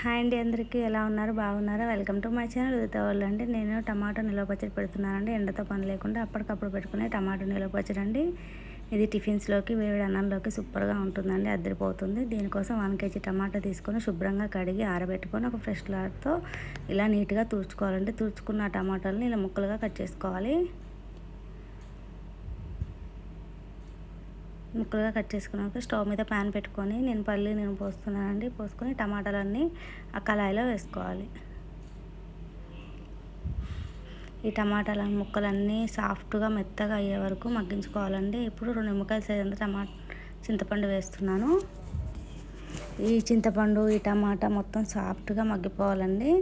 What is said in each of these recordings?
Hi అండి అందరికీ ఎలా ఉన్నారు? బాగున్నారా? వెల్కమ్ టు మై ఛానల్ ఉదితవాళ్ళు అండి. నేను టమాటో నిల్వ పచ్చడి పెడుతున్నానండి. ఎండతో పని లేకుండా అప్పటికప్పుడు పెట్టుకునే టమాటో నిల్వ పచ్చడి అండి. ఇది టిఫిన్స్లోకి వేడి అన్నంలోకి సూపర్గా ఉంటుందండి అద్దరిపోతుంది. దీనికోసం వన్ కేజీ టమాటా తీసుకొని శుభ్రంగా కడిగి ఆరబెట్టుకొని ఒక ఫ్రెష్ లాట్తో ఇలా నీట్గా తూర్చుకోవాలండి తూర్చుకున్న టమాటాలని ఇలా ముక్కలుగా కట్ చేసుకోవాలి. ముక్కలుగా కట్ చేసుకున్నాక స్టవ్ మీద ప్యాన్ పెట్టుకొని నేను పల్లి నేను పోస్తున్నానండి. పోసుకొని టమాటాలన్నీ ఆ కళాయిలో వేసుకోవాలి. ఈ టమాటాల ముక్కలన్నీ సాఫ్ట్గా మెత్తగా అయ్యే వరకు మగ్గించుకోవాలండి. ఇప్పుడు రెండు నిమ్మకాయలు సైజ్ అంతా టమాటా చింతపండు వేస్తున్నాను. ఈ చింతపండు ఈ టమాటా మొత్తం సాఫ్ట్గా మగ్గిపోవాలండి.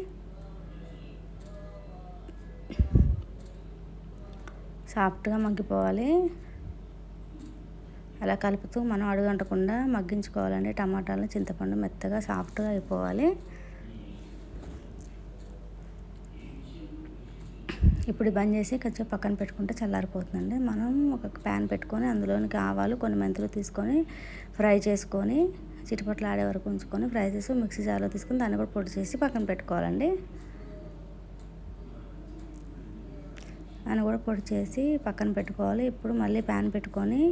సాఫ్ట్గా మగ్గిపోవాలి. అలా కలుపుతూ మనం అడుగంటకుండా మగ్గించుకోవాలండి. టమాటాలు చింతపండు మెత్తగా సాఫ్ట్గా అయిపోవాలి. ఇప్పుడు బంద్ చేసి కొంచెం పక్కన పెట్టుకుంటే చల్లారిపోతుందండి. మనం ఒక ప్యాన్ పెట్టుకొని అందులోనికి ఆవాలు కొన్ని మెంతులు తీసుకొని ఫ్రై చేసుకొని చిటిపట్లు ఆడే వరకు ఉంచుకొని ఫ్రై చేసి మిక్సీ జార్లో తీసుకొని దాన్ని కూడా పొడి చేసి పక్కన పెట్టుకోవాలండి. దాన్ని కూడా పొడి చేసి పక్కన పెట్టుకోవాలి. ఇప్పుడు మళ్ళీ ప్యాన్ పెట్టుకొని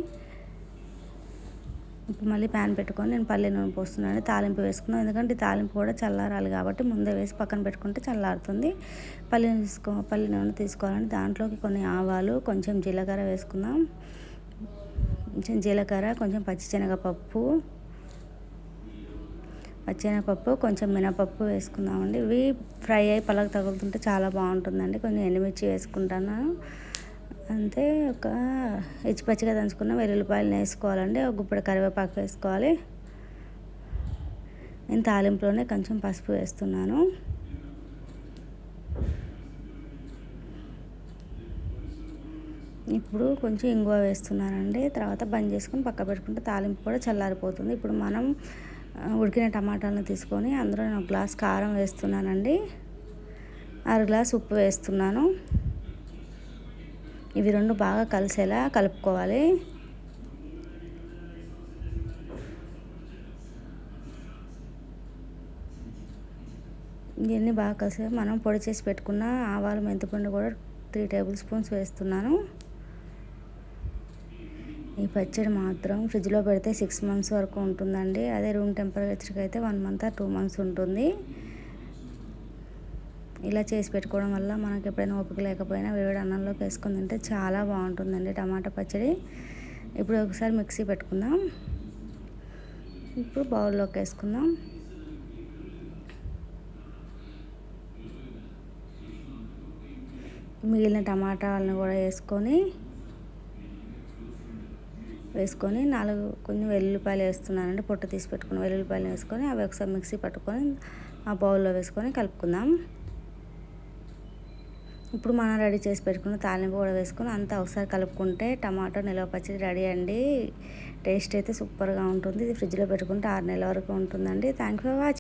ఇప్పుడు మళ్ళీ ప్యాన్ పెట్టుకొని నేను పల్లి నూనె పోస్తున్నాను తాలింపు వేసుకున్నాను. ఎందుకంటే తాలింపు కూడా చల్లారాలి కాబట్టి ముందే వేసి పక్కన పెట్టుకుంటే చల్లారుతుంది. పల్లి తీసుకో పల్లి నూనె తీసుకోవాలంటే దాంట్లోకి కొన్ని ఆవాలు కొంచెం జీలకర్ర వేసుకుందాం. కొంచెం జీలకర్ర కొంచెం పచ్చిశనగపప్పు పచ్చినపప్పు కొంచెం మినపప్పు వేసుకుందామండి. ఇవి ఫ్రై అయ్యి పళ్ళకు తగులుతుంటే చాలా బాగుంటుందండి. కొంచెం ఎండుమిర్చి వేసుకుంటాను. అంతే ఒక పచ్చిగా దంచుకున్న వెల్లుల్లిపాయలు వేసుకోవాలండి ఒక గుప్పడి కరివేపాకు వేసుకోవాలి. నేను తాలింపులోనే కొంచెం పసుపు వేస్తున్నాను. ఇప్పుడు కొంచెం ఇంగువ వేస్తున్నానండి. తర్వాత బంద్ చేసుకొని పక్క పెట్టుకుంటే తాలింపు కూడా చల్లారిపోతుంది. ఇప్పుడు మనం ఉడికిన టమాటాలను తీసుకొని అందులో నేను ఒక గ్లాస్ కారం వేస్తున్నానండి. అర గ్లాస్ ఉప్పు వేస్తున్నాను. ఇవి రెండు బాగా కలిసేలా కలుపుకోవాలి. ఇవన్నీ బాగా కలిసే మనం పొడి చేసి పెట్టుకున్న ఆవాలు మెంతిపండు కూడా త్రీ టేబుల్ స్పూన్స్ వేస్తున్నాను. ఈ పచ్చడి మాత్రం ఫ్రిడ్జ్లో పెడితే సిక్స్ మంత్స్ వరకు ఉంటుందండి. అదే రూమ్ టెంపరేచర్కి అయితే వన్ మంత్ టూ మంత్స్ ఉంటుంది. ఇలా చేసి పెట్టుకోవడం వల్ల మనకి ఎప్పుడైనా ఓపిక లేకపోయినా వేడి అన్నంలోకి వేసుకుని తింటే చాలా బాగుంటుందండి టమాటా పచ్చడి. ఇప్పుడు ఒకసారి మిక్సీ పెట్టుకుందాం. ఇప్పుడు బౌల్లోకి వేసుకుందాం. మిగిలిన టమాటాలను కూడా వేసుకొని వేసుకొని నాలుగు కొన్ని వెల్లుల్లిపాయలు వేస్తున్నానండి. పొట్టు తీసి పెట్టుకుని వెల్లుల్లిపాయలు వేసుకొని అవి ఒకసారి మిక్సీ పట్టుకొని ఆ బౌల్లో వేసుకొని కలుపుకుందాం. ఇప్పుడు మనం రెడీ చేసి పెట్టుకున్న తాలింపు కూడా వేసుకొని అంతా ఒకసారి కలుపుకుంటే టమాటో నిల్వ పచ్చడి రెడీ అండి. టేస్ట్ అయితే సూపర్గా ఉంటుంది. ఇది ఫ్రిడ్జ్లో పెట్టుకుంటే ఆరు నెలల వరకు ఉంటుందండి. Thank for watching